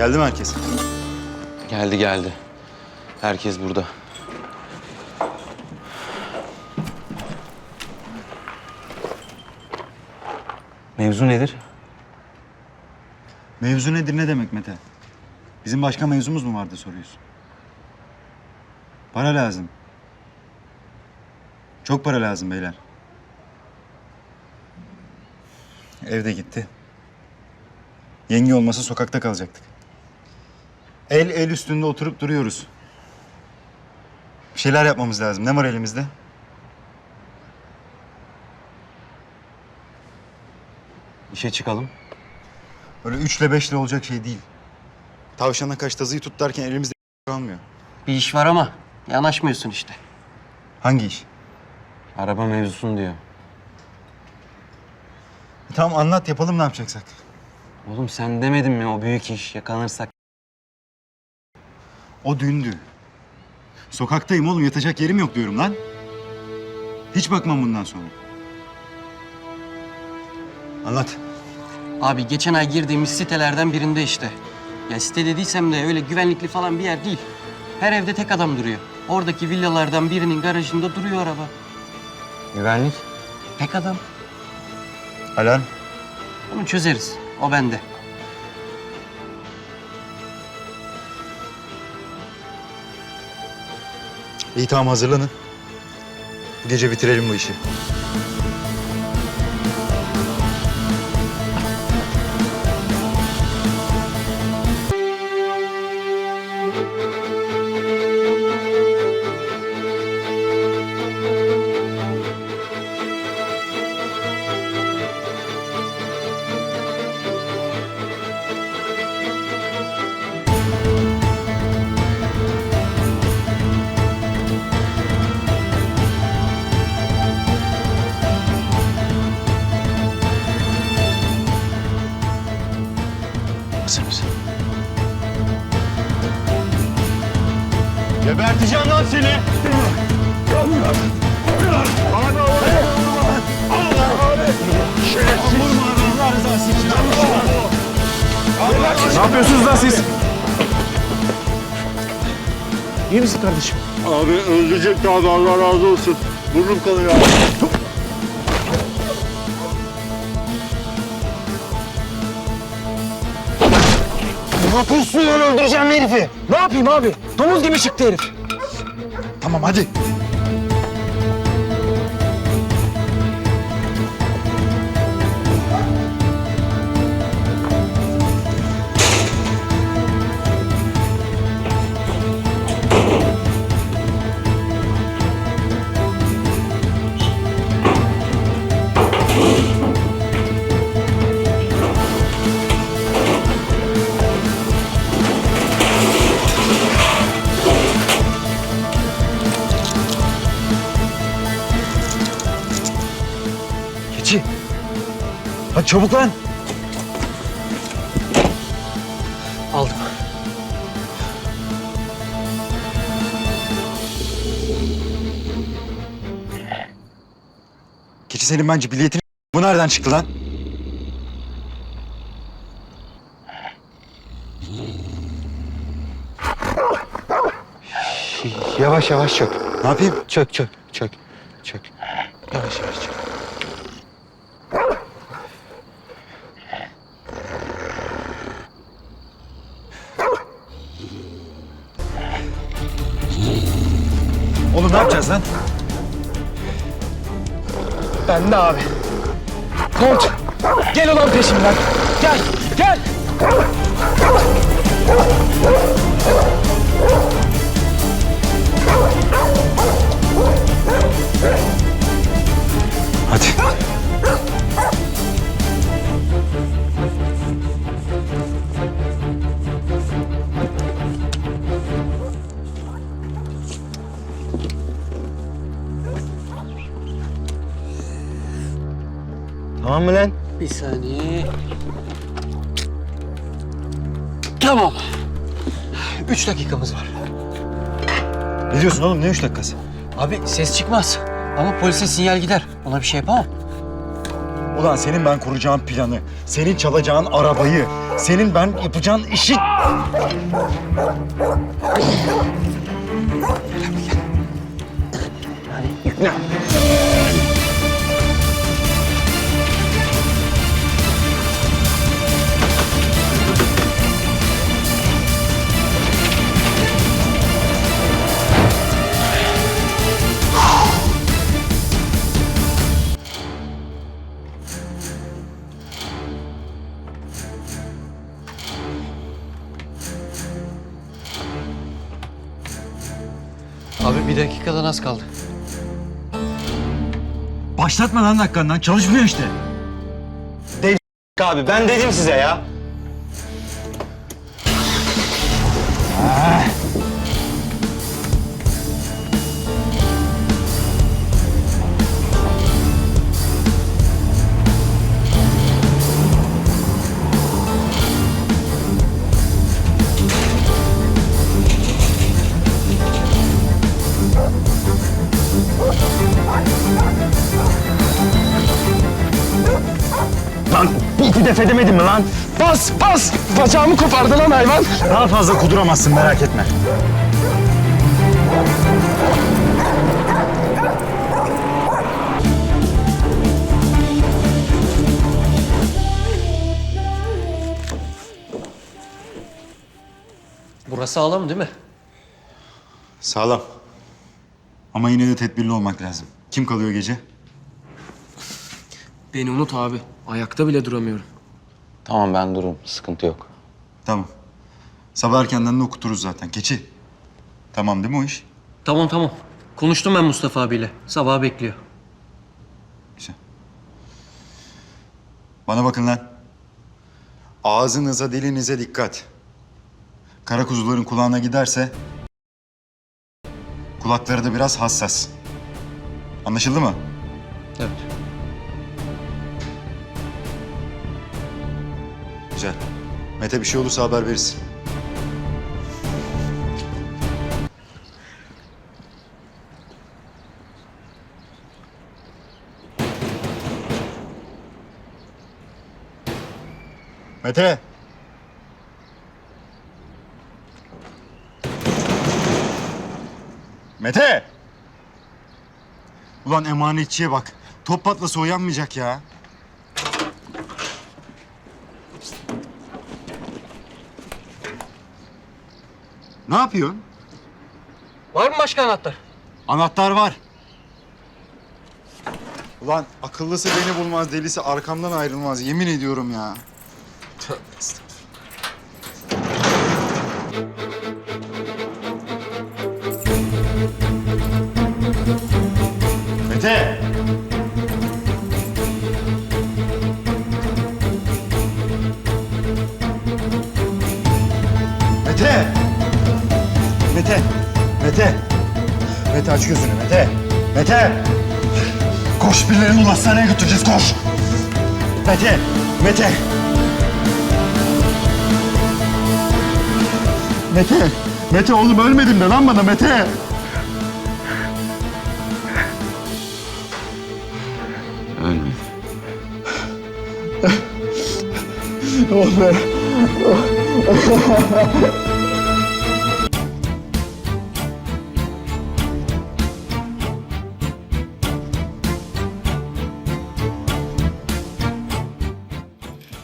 Geldi mi herkes? Geldi geldi. Herkes burada. Mevzu nedir? Mevzu nedir ne demek Mete? Bizim başka mevzumuz mu vardı soruyorsun? Para lazım. Çok para lazım beyler. Evde gitti. Yenge olmasa sokakta kalacaktık. El el üstünde oturup duruyoruz. Bir şeyler yapmamız lazım. Ne var elimizde? İşe çıkalım. Öyle üçle beşle olacak şey değil. Tavşana kaç tazıyı tut derken elimizde kalmıyor. Bir iş var ama yanaşmıyorsun işte. Hangi iş? Araba mevzusunu diyor. E tamam anlat yapalım ne yapacaksak. Oğlum sen demedin mi o büyük iş yakalanırsak? O dündü. Sokaktayım oğlum yatacak yerim yok diyorum lan. Hiç bakmam bundan sonra. Anlat. Abi geçen ay girdiğimiz sitelerden birinde işte. Ya site dediysem de öyle güvenlikli falan bir yer değil. Her evde tek adam duruyor. Oradaki villalardan birinin garajında duruyor araba. Güvenlik. Tek adam. Alarm. Onu çözeriz. O bende. İyi tamam hazırlanın. Bu gece bitirelim bu işi. Hazır mısın? Geberteceğim lan seni. Ne yapıyorsunuz lan siz? İyi misin kardeşim? Abi öldürecek abi Allah razı olsun. Burnum kanıyor. Ne lan öldüreceğim herifi? Ne yapayım abi? Domuz gibi çıktı herif. Tamam hadi. Keçi. Hadi çabuk lan. Aldım. Keçi senin bence biletini... Bu nereden çıktı lan? Yavaş yavaş çök. Ne yapayım? Çök çök çök. Çök. Yavaş yavaş çök. Ne yapacağız lan? Ben de abi. Kont. Gel ulan peşimden. Gel. Gel. Tamam mı lan? Bir saniye. Tamam. Üç dakikamız var. Ne diyorsun oğlum? Ne üç dakikası? Abi ses çıkmaz. Ama polise sinyal gider. Ona bir şey yapamam. Ulan senin ben kuracağım planı, senin çalacağın arabayı, senin ben yapacağın işi... Abi bir dakikadan az kaldı. Başlatma lan dakikandan, çalışmıyor işte. Abi ben dedim size ya. Def edemedim mi lan? Bas bas! Bacağımı kopardı lan hayvan. Daha fazla kuduramazsın merak etme. Burası sağlam değil mi? Sağlam. Ama yine de tedbirli olmak lazım. Kim kalıyor gece? Beni unut abi. Ayakta bile duramıyorum. Tamam ben dururum. Sıkıntı yok. Tamam. Sabah erkenden de okuturuz zaten. Keçi. Tamam değil mi o iş? Tamam tamam. Konuştum ben Mustafa abiyle. Sabah bekliyor. Güzel. Bana bakın lan. Ağzınıza, dilinize dikkat. Kara kuzuların kulağına giderse... ...kulakları da biraz hassas. Anlaşıldı mı? Evet. Güzel. Mete bir şey olursa haber verirsin. Mete. Mete. Ulan emanetçiye bak. Top patlasa uyanmayacak ya. Ne yapıyorsun? Var mı başka anahtar? Anahtar var. Ulan akıllısı beni bulmaz, delisi arkamdan ayrılmaz. Yemin ediyorum ya. Tövbe estağfurullah. Aç gözünü Mete! Mete! Koş birilerini hastaneye götüreceğiz koş! Mete! Mete! Mete! Mete oğlum ölmedin de lan bana Mete! Ölmedi. Oh be!